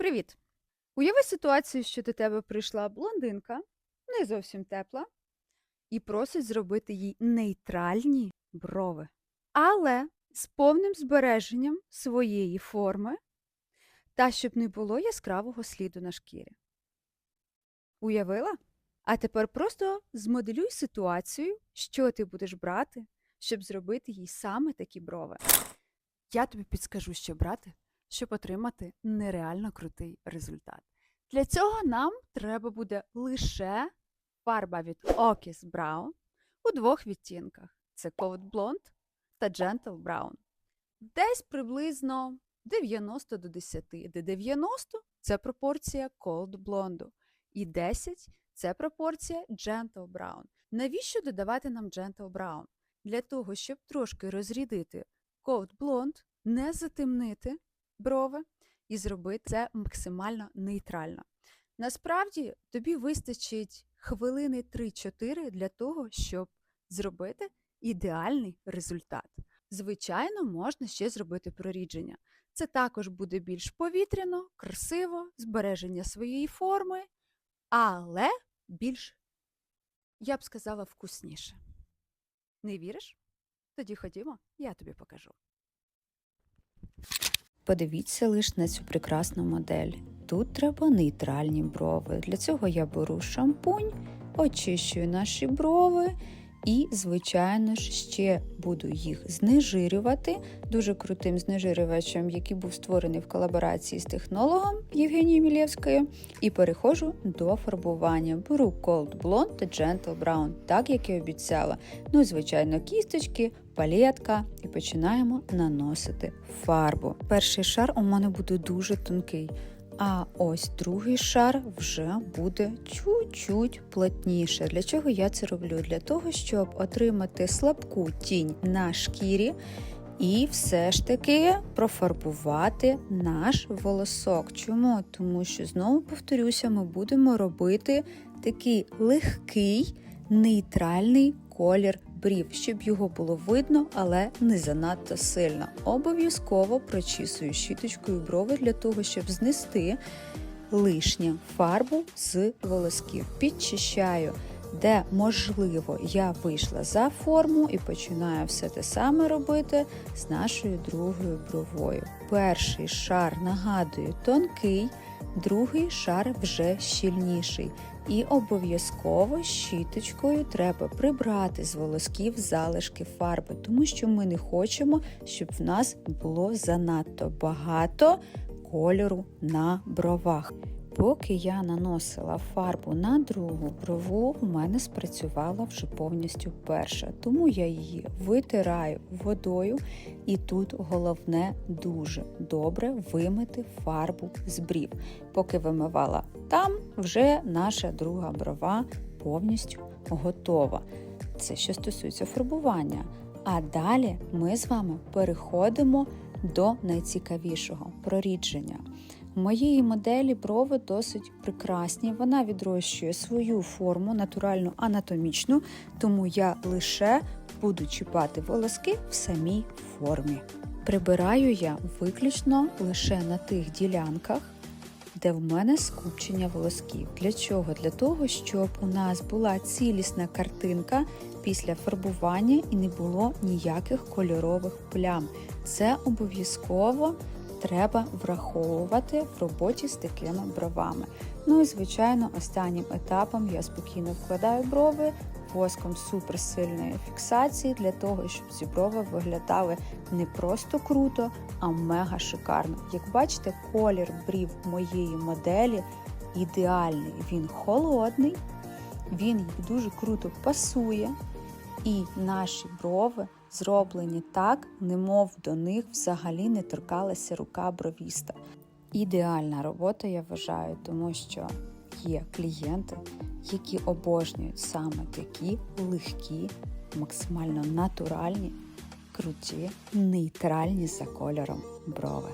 Привіт! Уяви ситуацію, що до тебе прийшла блондинка, не зовсім тепла, і просить зробити їй нейтральні брови, але з повним збереженням своєї форми та щоб не було яскравого сліду на шкірі. Уявила? А тепер просто змоделюй ситуацію, що ти будеш брати, щоб зробити їй саме такі брови. Я тобі підскажу, що брати, щоб отримати нереально крутий результат. Для цього нам треба буде лише фарба від Okis Brown у двох відтінках: це Cold Blonde та Gentle Brown. Десь приблизно 90 до 10, де 90 це пропорція Cold Blonde, і 10 це пропорція Gentle Brown. Навіщо додавати нам Gentle Brown? Для того, щоб трошки розрядити Cold Blonde, не затемнити брови і зробити це максимально нейтрально. Насправді тобі вистачить хвилини 3-4 для того, щоб зробити ідеальний результат. Звичайно, можна ще зробити прорідження. Це також буде більш повітряно, красиво, збереження своєї форми, але більш, я б сказала, вкусніше. Не віриш? Тоді ходімо, я тобі покажу. Подивіться лише на цю прекрасну модель. Тут треба нейтральні брови. Для цього я беру шампунь, очищую наші брови і, звичайно ж, ще буду їх знежирювати дуже крутим знежирювачем, який був створений в колаборації з технологом Євгенією Мілєвською. І переходжу до фарбування. Беру Cold Blonde та Gentle Brown, так як і обіцяла. Ну, звичайно, кісточки, палетка, і починаємо наносити фарбу. Перший шар у мене буде дуже тонкий. А ось другий шар вже буде чуть-чуть плотніше. Для чого я це роблю? Для того, щоб отримати слабку тінь на шкірі і все ж таки профарбувати наш волосок. Чому? Тому що, знову повторюся, ми будемо робити такий легкий нейтральний колір брів, щоб його було видно, але не занадто сильно. Обов'язково прочісую щіточкою брови для того, щоб знести лишню фарбу з волосків. Підчищаю, де можливо я вийшла за форму і починаю все те саме робити з нашою другою бровою. Перший шар нагадую тонкий, другий шар вже щільніший. І обов'язково щіточкою треба прибрати з волосків залишки фарби, тому що ми не хочемо, щоб в нас було занадто багато кольору на бровах. Поки я наносила фарбу на другу брову, у мене спрацювала вже повністю перша, тому я її витираю водою, і тут головне дуже добре вимити фарбу з брів. Поки вимивала там, вже наша друга брова повністю готова. Це що стосується фарбування. А далі ми з вами переходимо до найцікавішого прорідження. У моєї моделі брови досить прекрасні. Вона відрощує свою форму натуральну анатомічну, тому я лише буду чіпати волоски в самій формі. Прибираю я виключно лише на тих ділянках, де в мене скупчення волосків. Для чого? Для того, щоб у нас була цілісна картинка після фарбування і не було ніяких кольорових плям. Це обов'язково треба враховувати в роботі з такими бровами. Ну і, звичайно, останнім етапом я спокійно вкладаю брови воском суперсильної фіксації для того, щоб ці брови виглядали не просто круто, а мега шикарно. Як бачите, колір брів моєї моделі ідеальний. Він холодний, він дуже круто пасує, і наші брови зроблені так, немов до них взагалі не торкалася рука бровіста. Ідеальна робота, я вважаю, тому що є клієнти, які обожнюють саме такі легкі, максимально натуральні, круті, нейтральні за кольором брови.